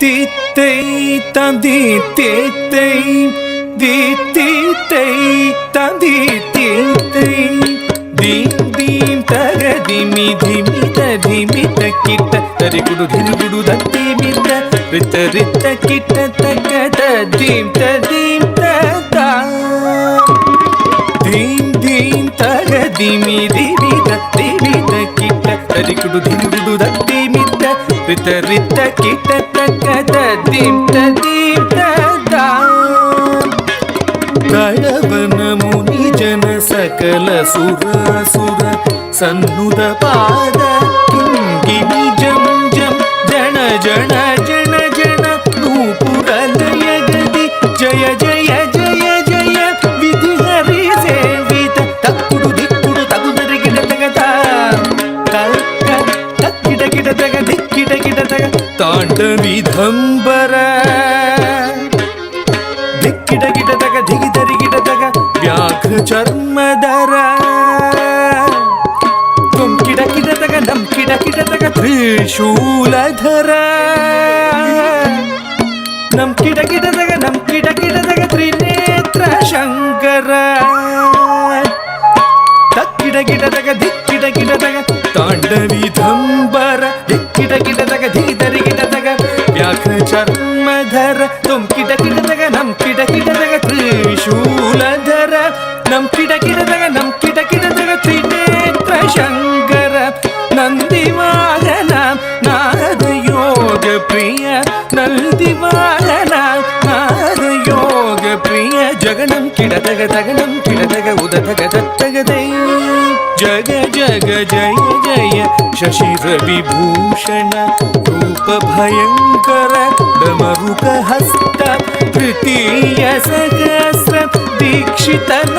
தி தை தந்தி தே தை தி தி தை தந்தி தே தை theme தீம் தகதி மிதி மித திமித கிட்ட தரிகுடு திருகுடு தத்தி மித ரித்த ரித்த கிட்ட தக்க தீம் தீம் ததா தீம் தீம் தகதி மிதி மித திமித கிட்ட தரிகுடு திருகுடு தத்தி ரித்த ரித்த கிட்டத்தக்க தீப்த தீப்த தழவன முனி ஜன சகல சுர சுர சன்னுத பாத கிங்கி ஜம் ஜம் ஜன ஜன ಧಗ ತಾಂಡವಿ ಧಂಬರ ದಿಕ್ಕಿಡ ಗಿಡ ತಗ ದಿಗಿದರಿ ಗಿಡ ತಗ ವ್ಯಾಘ್ರ ಚರ್ಮದರ ಕೊಂಕಿಡ ಕಿಡ ತಗ ನಮ್ ಕಿಡ ಕಿಡ ತಗ ತ್ರಿಶೂಲಧರ ನಮ್ ಕಿಡ ಕಿಡ ತಗ ನಮ್ ಕಿಡ ಕಿಡ ತಗ ತ್ರಿನೇತ್ರ ಶಂಕರ ತಕ್ಕಿಡ ಗಿಡ ತಗ ದಿಕ್ಕಿಡ ಗಿಡ ತಗ ತಾಂಡವಿ ಧಂಬರ ನಖ ಚರ್ಮಧರ ತುಮ್ ಕಿಟ ಕಿಟದಗ ನಮ್ ಕಿಟ ಕಿಟದಗ ತ್ರಿಶೂಲಧರ ನಮ್ ಕಿಟ ಕಿಟದಗ ನಮ್ ಕಿಟ ಕಿಟದಗ ತ್ರಿನೇತ್ರ ಶಂಕರ ನಂದಿ ವಾಹನ ನಾರದ ಯೋಗ ಪ್ರಿಯ ನಂದಿ ವಾಹನ ನಾರದ ಯೋಗ ಪ್ರಿಯ ಜಗನಂ ಕಿಡದಗ ತಗನಂ ಕಿಡದಗ ಉದತಗ ದತ್ತಗದೈ ಜಗ ಜಗ ಜಯ ಜಯ ಶಶಿ ರವಿಭೂಷಣ జయ జయ శశిర విభూషణ